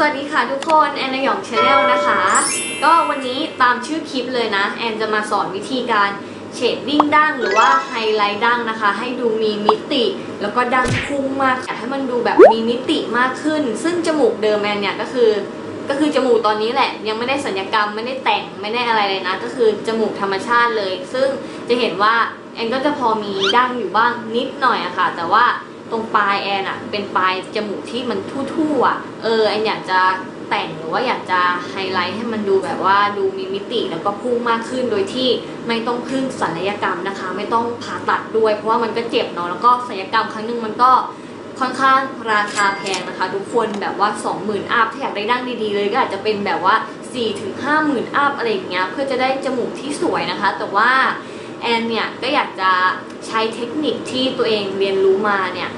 สวัสดีค่ะทุกคนแอนนายองชาแนลนะคะ ก็วันนี้ตามชื่อคลิปเลยนะ แอนจะมาสอนวิธีการเชดดิ้งดั้งหรือว่าไฮไลท์ดั้งนะคะ ให้ดูมีมิติ แล้วก็ดั้งพุ่งมากอยากให้มันดูแบบมีมิติมากขึ้น ซึ่งจมูกเดิมแอนเนี่ยก็คือ ก็คือจมูกตอนนี้แหละ ยังไม่ได้สัญญกรรมไม่ได้แต่งไม่ได้อะไรเลยนะ ก็คือจมูกธรรมชาติเลย ซึ่งจะเห็นว่าแอนก็จะพอมีดั้งอยู่บ้างนิดหน่อยอะค่ะ แต่ว่า ตรงปลายแอนอะเป็นปลายจมูกที่มันทู่ๆอะเออแอนอยากจะแต่งหรือว่าอยากจะไฮไลท์ให้มันดูแบบว่าดูมีมิติแล้วก็พุ่งมากขึ้นโดยที่ไม่ต้องพึ่งศัลยกรรมนะคะ ไม่ต้องผ่าตัดด้วย เพราะว่ามันก็เจ็บเนาะแล้วก็ศัลยกรรมครั้งหนึ่งมันก็ค่อนข้างราคาแพงนะคะ ทุกคนแบบว่า 20,000อัพถ้าอยากได้ดั้งดีๆเลยก็อาจจะเป็นแบบว่า4ถึง50,000อัพอะไรอย่างเงี้ยเพื่อจะได้จมูกที่สวยนะคะ แต่ว่าแอนเนี่ยก็อยากจะ ใช้เทคนิคที่ตัวเองเรียนรู้มาเนี่ย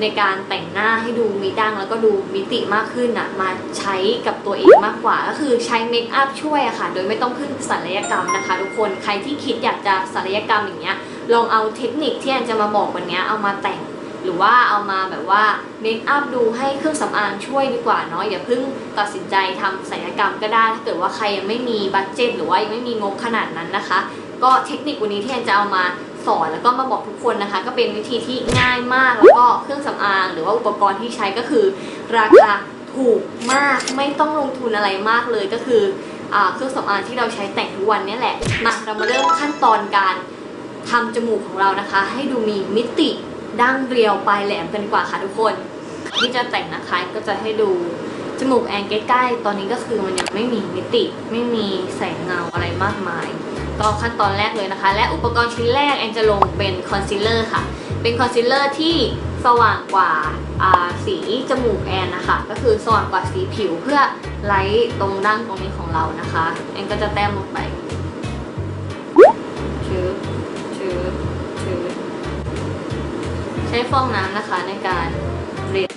ในการแต่งหน้าให้ดูมีดังแล้วก็ดูมิติมากขึ้นอะมาใช้กับตัวเองมากกว่า ก็คือใช้เมคอัพช่วยอะค่ะ โดยไม่ต้องพึ่งศัลยกรรมนะคะ ทุกคนใครที่คิดอยากจะศัลยกรรมอย่างเงี้ยลองเอาเทคนิคที่แอนจะมาบอกวันเนี้ยเอามาแต่ง หรือว่าเอามาแบบว่าเมคอัพดูให้เครื่องสำอางช่วยดีกว่าเนาะอย่าเพิ่งตัดสินใจทำศัลยกรรมก็ได้ถ้าเกิดว่าใครยังไม่มีบัตเจ็ตหรือว่ายังไม่มีงบขนาดนั้นนะคะ ก็เทคนิควันนี้ที่แอนจะเอามา สอนแล้วก็มาบอกทุกคนนะคะ ก็เป็นวิธีที่ง่ายมากแล้วก็เครื่องสำอาง หรือว่าอุปกรณ์ที่ใช้ก็คือ ราคาถูกมากไม่ต้องลงทุนอะไรมากเลยก็คืออเครื่องสำอางที่เราใช้แต่งทุกวันนี้แหละมาเรามาเริ่มขั้นตอนการทำจมูกของเรานะคะ ให้ดูมีมิติดั้งเรียวปลายแหลมกันกว่าค่ะทุกคนที่จะแต่งนะคะก็จะให้ดูจมูกแอนใกล้ๆ ตอนนี้ก็คือมันยังไม่มีมิติ ไม่มีแสงเงาอะไรมากมาย ก็ขั้นตอนแรกเลยนะคะ และอุปกรณ์ชิ้นแรกแอนจะลงเป็นคอนซีลเลอร์ค่ะ เป็นคอนซีลเลอร์ที่สว่างกว่าสีจมูกแอนนะคะ ก็คือสว่างกว่าสีผิวเพื่อไลท์ตรงดั้งตรงนี้ของเรานะคะ แอนก็จะแต้มลงไปชื้อชื้อชื้อใช้ฟองน้ำนะคะในการเรด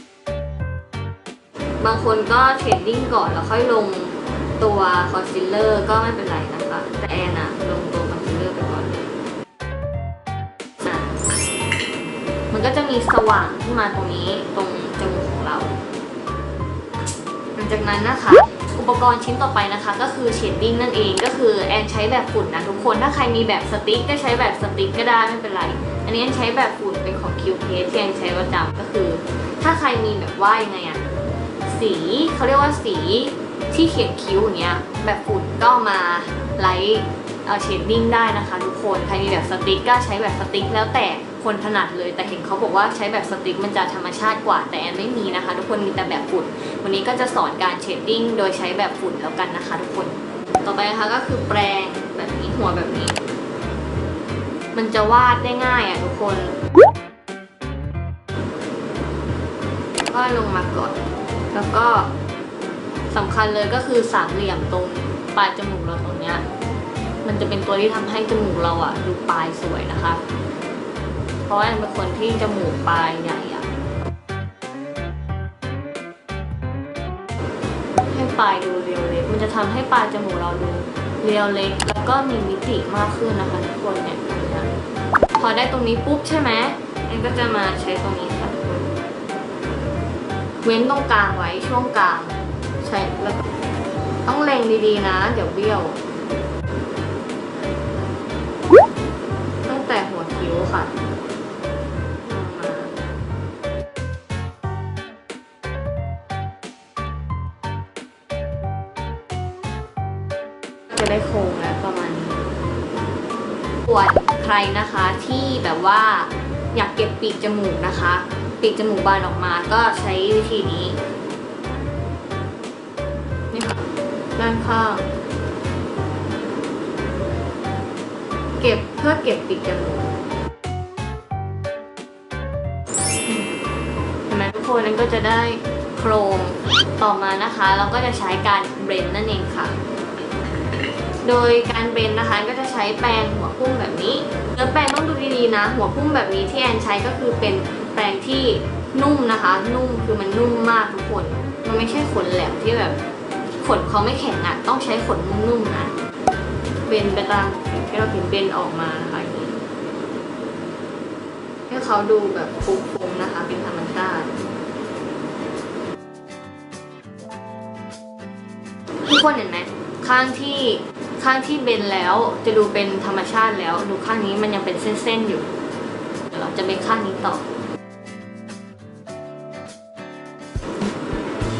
บางคนก็เชดดิ้งก่อนแล้วค่อยลงตัวคอนซีลเลอร์ก็ไม่เป็นไรนะคะ แต่แอนอะลงตัวคอนซีลเลอร์ไปก่อนอะมันก็จะมีสว่างขึ้นมาตรงนี้ตรงจมูกของเรา หลังจากนั้นนะคะ อุปกรณ์ชิ้นต่อไปนะคะ ก็คือเชดดิ้งนั่นเองก็คือแอนใช้แบบฝุ่นนะทุกคนถ้าใครมีแบบสติ๊กก็ใช้แบบสติ๊กก็ได้ไม่เป็นไร อันนี้แอนใช้แบบฝุ่นเป็นของคิวเพสที่แอนใช้ประจำก็คือ ถ้าใครมีแบบว่ายังไงอะสีเขาเรียกว่าสีที่เขียนคิ้วอย่างเงี้ยแบบฝุ่นก็มา ไลท์เอาเชดดิ้งได้นะคะทุกคน ใครมีแบบสติ๊กก็ใช้แบบสติ๊กแล้วแต่คนถนัดเลย แต่เห็นเขาบอกว่าใช้แบบสติ๊กมันจะธรรมชาติกว่า แต่แอนไม่มีนะคะ ทุกคนมีแต่แบบฝุ่น วันนี้ก็จะสอนการเชดดิ้งโดยใช้แบบฝุ่นแล้วกันนะคะ ทุกคน ต่อไปนะคะก็คือแปรงแบบนี้หัวแบบนี้ มันจะวาดได้ง่ายอะทุกคนวาดลงมาก่อน แล้วก็สำคัญเลยก็คือสามเหลี่ยมตรง ปลายจมูกเราตรงเนี้ย มันจะเป็นตัวที่ทำให้จมูกเราอะดูปลายสวยนะคะ เพราะว่าแอนเป็นคนที่จมูกปลายใหญ่อะให้ปลายดูเรียวเล็ก มันจะทำให้ปลายจมูกเราดูเรียวเล็ก แล้วก็มีมิติมากขึ้นนะคะทุกคนเนี่ยนะพอได้ตรงนี้ปุ๊บใช่ไหมแอนก็จะมาใช้ตรงนี้ค่ะ เว้นตรงกลางไว้ช่วงกลาง งดีๆนะ เดี๋ยวเบี้ยว ตั้งแต่หัวคิ้วค่ะจะได้โค้งแล้วประมาณนี้ส่วนใครนะคะที่แบบว่าอยากเก็บปีกจมูกนะคะ ปีกจมูกบานออกมาก็ใช้วิธีนี้ ด้านข้าง เก็บเพื่อเก็บปีกจมูกเห็นไหมทุกคนนั้นก็จะได้โครงต่อมานะคะ เราก็จะใช้การเบรนนั่นเองค่ะ โดยการเบรนนะคะก็จะใช้แปรงหัวพุ่มแบบนี้เนื้อแปรงต้องดูดีๆนะ หัวพุ่มแบบนี้ที่แอนใช้ก็คือเป็นแปรงที่นุ่มนะคะ นุ่มคือมันนุ่มมากทุกคน มันไม่ใช่ขนแหลมที่แบบ ขนเขาไม่แข็งอะ ต้องใช้ขนนุ่มๆนะ เบนไปตามสิ่งที่เราเห็นเบนออกมานะคะอย่างนี้ให้เขาดูแบบฟุ้งๆนะคะ เป็นธรรมชาติทุกคนเห็นไหมข้างที่ข้างที่เบนแล้วจะดูเป็นธรรมชาติแล้ว ดูข้างนี้มันยังเป็นเส้นๆอยู่ เดี๋ยวเราจะเป็นข้างนี้ต่อ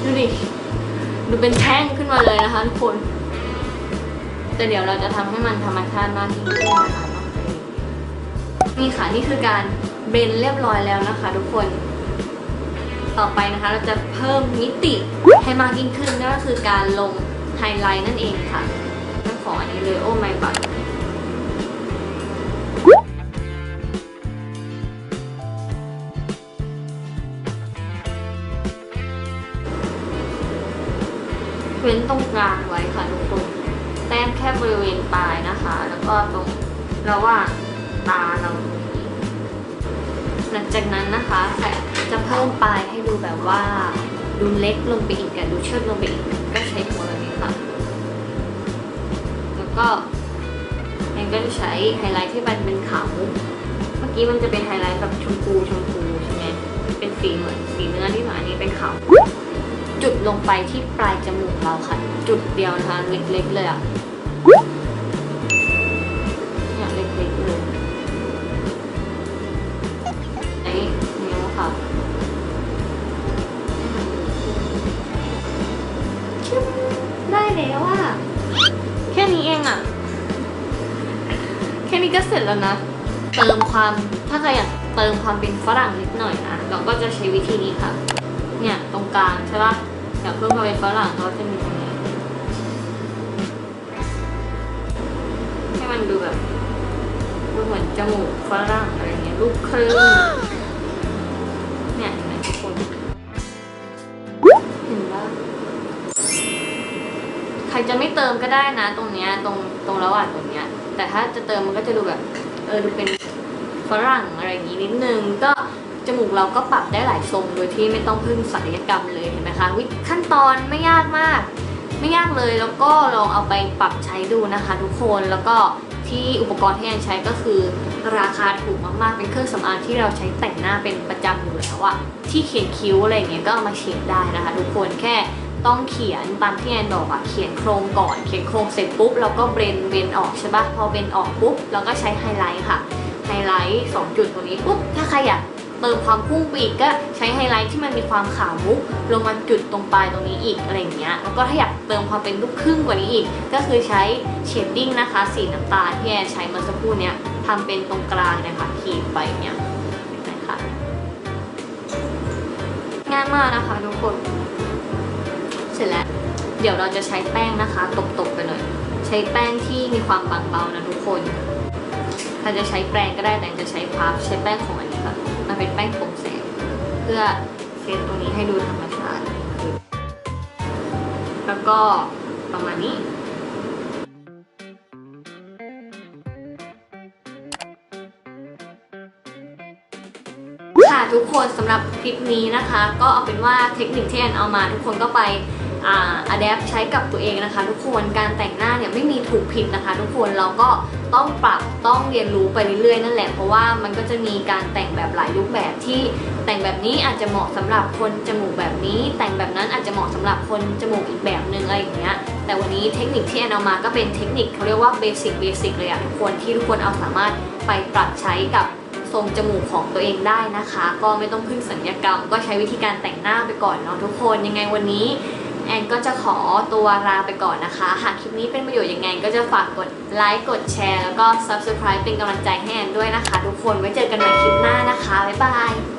ดูดิ ดูเป็นแท่งขึ้นมาเลยนะคะทุกคน แต่เดี๋ยวเราจะทำให้มันธรรมชาติมากยิ่งขึ้นนะคะต้องใจเย็นนี่ค่ะนี่คือการเบนเรียบร้อยแล้วนะคะ ทุกคน ต่อไปนะคะ เราจะเพิ่มมิติให้มากยิ่งขึ้นนั่นก็คือการลงไฮไลท์นั่นเองค่ะต้องขออันนี้เลยโอ้ไม่บัต ว้นตรงกลางไว้ค่ะทุกคนแต้มแค่บริเวณปลายนะคะ แล้วก็ตรงระหว่างตาเราตรงนี้หลังจากนั้นนะคะจะเพิ่มปลายให้ดูแบบว่าดูเล็กลงไปอีกอะดูเชิดลงไปอีกก็ใช้หัวแบบนี้ค่ะ แล้วก็แอนก็จะใช้ไฮไลท์ที่มันเป็นขาวเมื่อกี้มันจะเป็นไฮไลท์แบบชมพูชมพูใช่ไหมเป็นสีเหมือนสีเนื้อที่หน่อยอันนี้เป็นขาว จุดลงไปที่ปลายจมูกเราค่ะ จุดเดียวนะคะเล็กๆเลยอะเนี่ยเล็กๆเลยไอ้นิ้วค่ะชิบได้แล้วอะแค่นี้เองอะ แค่นี้ก็เสร็จแล้วนะ เติมความถ้าใครอยากเติมความเป็นฝรั่งนิดหน่อยนะเราก็จะใช้วิธีนี้ค่ะ เนี่ยตรงกลางใช่ปะอยากเพิ่มความเป็นฝรั่งเขาจะมีตรงนี้ให้มันดูแบบดูเหมือนจมูกฝรั่งอะไรเงี้ยลูกครึ่งเนี่ยเห็นไหมทุกคนเห็นปะใครจะไม่เติมก็ได้นะ ตรงเนี้ยตรงตรงระหว่างตรงเนี้ยแต่ถ้าจะเติมมันก็จะดูแบบเออดูเป็นฝรั่งอะไรอย่างงี้นิดนึงก็ จมูกเราก็ปรับได้หลายทรงโดยที่ไม่ต้องพึ่งศัลยกรรมเลยเห็นไหมคะวิขั้นตอนไม่ยากมาก ไม่ยากเลยแล้วก็ลองเอาไปปรับใช้ดูนะคะ ทุกคนแล้วก็ที่อุปกรณ์ที่แอนใช้ก็คือ ราคาถูกมากๆ เป็นเครื่องสำอางที่เราใช้แต่งหน้าเป็นประจำอยู่แล้วอะที่เขียนคิ้วอะไรเงี้ยก็เอามาเขียนได้นะคะ ทุกคนแค่ต้องเขียนตามที่แอนบอกอะเขียนโครงก่อน เขียนโครงเสร็จปุ๊บเราก็เบรนเบรนออกใช่ปะพอเบรนออกปุ๊บเราก็ใช้ไฮไลท์ค่ะไฮไลท์สองจุดตรงนี้ปุ๊บถ้าใครอยาก เติมความพุ่งไปอีกก็ใช้ไฮไลท์ที่มันมีความขาวมุกลงมาจุดตรงปลายตรงนี้อีกอะไรอย่างเงี้ยแล้วก็ถ้าอยากเติมความเป็นลูกครึ่งกว่านี้อีก ก็คือใช้เชดดิ้งนะคะ สีน้ำตาลที่แอนใช้เมื่อสักครู่เนี้ยทำเป็นตรงกลางนะคะขีดไปเนี่ยนไหมคะง่ายมากนะคะทุกคน เสร็จแล้ว เดี๋ยวเราจะใช้แป้งนะคะ ตบๆไปหน่อยใช้แป้งที่มีความบางเบานะทุกคนถ้าจะใช้แปรงก็ได้แต่จะใช้พับใช้แป้งของอันนี้ค่ะ เป็นแป้งโปร่งแสงเพื่อเซตตรงนี้ให้ดูธรรมชาติ แล้วก็ประมาณนี้ค่ะทุกคนสำหรับคลิปนี้นะคะ ก็เอาเป็นว่าเทคนิคที่แอนเอามาทุกคนก็ไป อ่าอัดปใช้กับตัวเองนะคะ ทุกคนการแต่งหน้าเนี่ยไม่มีถูกผิดนะคะ ทุกคนเราก็ต้องปรับต้องเรียนรู้ไปเรื่อยๆนั่นแหละเพราะว่ามันก็จะมีการแต่งแบบหลายรูปแบบที่แต่งแบบนี้อาจจะเหมาะสำหรับคนจมูกแบบนี้ แต่งแบบนั้นอาจจะเหมาะสำหรับคนจมูกอีกแบบหนึ่งอะไรอย่างเงี้ยแต่วันนี้เทคนิคที่แอนเอามาก็เป็นเทคนิคเขาเรียกว่าเบสิกเบสิกเลยอะทุกคนที่ทุกคนเอาสามารถไปปรับใช้กับทรงจมูกของตัวเองได้นะคะ ก็ไม่ต้องพึ่งสัญญกรรม ก็ใช้วิธีการแต่งหน้าไปก่อนเนาะทุกคนยังไงวันนี้ แอนก็จะขอตัวลาไปก่อนนะคะ หากคลิปนี้เป็นประโยชน์ยังไง ก็จะฝากกดไลค์กดแชร์แล้วก็ subscribe เป็นกำลังใจให้แอนด้วยนะคะ ทุกคนไว้เจอกันใหม่คลิปหน้านะคะ บ๊ายบาย